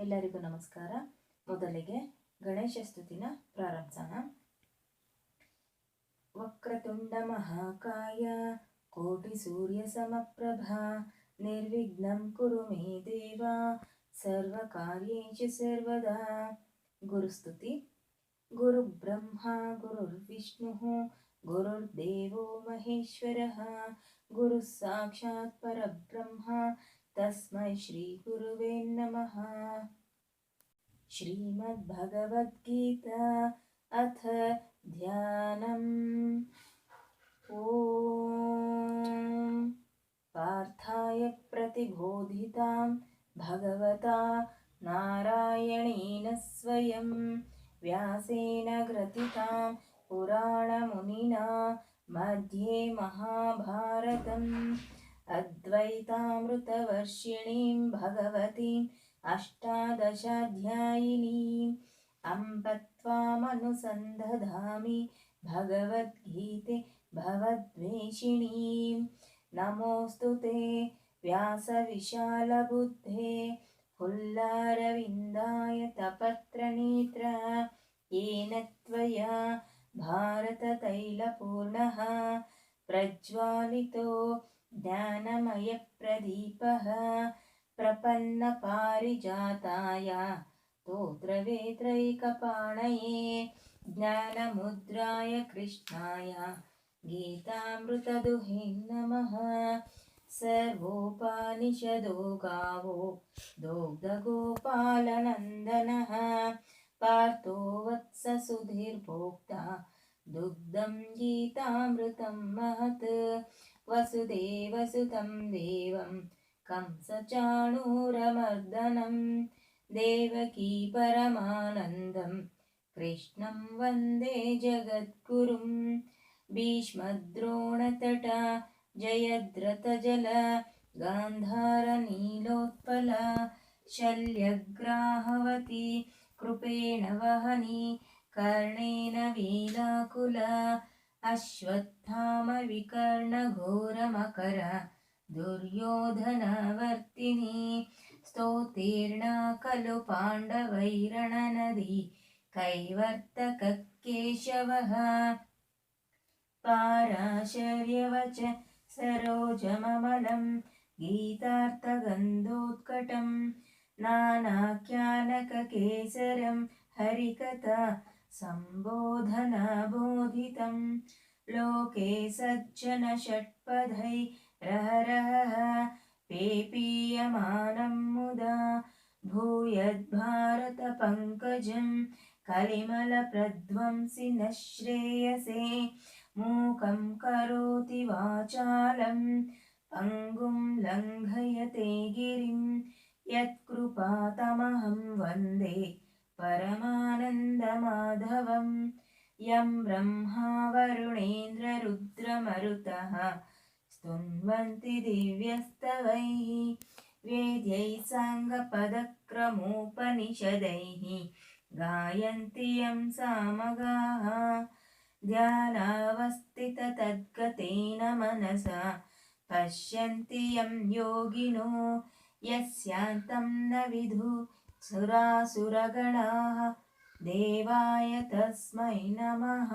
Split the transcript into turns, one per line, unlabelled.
ಎಲ್ಲರಿಗೂ ನಮಸ್ಕಾರ ಮೊದಲಿಗೆ ಗಣೇಶ ಸ್ತುತಿನ ಪ್ರಾರಂಭಿಸೋಣ ವಕ್ರತುಂಡ ಮಹಾಕಾಯ ಕೋಟಿ ಸೂರ್ಯ ಸಮಪ್ರಭಾ ನಿರ್ವಿಘ್ನಂ ಕುರು ಮೇ ದೇವ ಸರ್ವಕಾರ್ಯೇಷು ಸರ್ವದಾ ಗುರುಸ್ತುತಿ ಗುರುಬ್ರಹ್ಮ ಗುರುರ್ವಿಷ್ಣುಃ ಗುರುರ್ದೇವೋ ಮಹೇಶ್ವರः ಗುರುः ಸಾಕ್ಷಾತ್ ಪರಬ್ರಹ್ಮ तस्मै श्रीगुरुवे नमः। श्रीमद्भगवद्गीता अथ ध्यानम्। ॐ पार्थाय प्रतिबोधितां भगवता नारायणेन स्वयं व्यासेन ग्रथितां पुराणमुनिना मध्ये महाभारतम् अद्वैतामृतवर्षिणीं भगवतीम् अष्टादशाध्यायिनीम् अम्ब त्वामनुसन्दधामि भगवद्गीते भवद्वेषिणीं नमोऽस्तु ते व्यासविशालबुद्धे फुल्लारविन्दाय तपत्रनेत्र येन त्वया भारततैलपूर्णः प्रज्वालितो ज्ञानमयप्रदीपः प्रपन्नपारिजाताय तोत्रवेत्रैकपाणये ज्ञानमुद्राय कृष्णाय गीतामृतदुहे नमः। सर्वोपानिषदो गावो दोग्धगोपालनन्दनः पार्थो वत्ससुधीर्भोक्ता दुग्धं गीतामृतं महत् वसुदेवसुतं देवं कंसचाणूरमर्दनं देवकी परमानन्दं कृष्णं वन्दे जगद्गुरुं भीष्मद्रोणतटा जयद्रथजल गान्धारनीलोत्पल शल्यग्राहवती कृपेण वहनी कर्णेन वीलाकुल अश्वत्थामविकर्णघोरमकर दुर्योधनवर्तिनी स्तोतीर्णा खलु पाण्डवैरणनदी कैवर्तककेशवः। पाराशर्यवच सरोजममलं गीतार्थगन्धोत्कटं नानाख्यानककेसरं हरिकथा सम्बोधनबोधितं लोके सज्जनषट्पदैरहरः पेपीयमानं मुदा भूयद्भारतपङ्कजं कलिमलप्रध्वंसि न श्रेयसे मूकं करोति वाचालं पङ्गुं लङ्घयते गिरिं यत्कृपातमहं वन्दे परमानन्दमाधवं यं ब्रह्मा वरुणेन्द्ररुद्रमरुतः। स्तुन्वन्ति दिव्यस्तवैः। वेद्यैः साङ्गपदक्रमोपनिषदैः। गायन्ति यं सामगाः। ध्यानावस्थिततद्गतेन मनसा। पश्यन्ति यं योगिनो। यस्यान्तं न विदु सुरासुरगणाः देवाय तस्मै नमः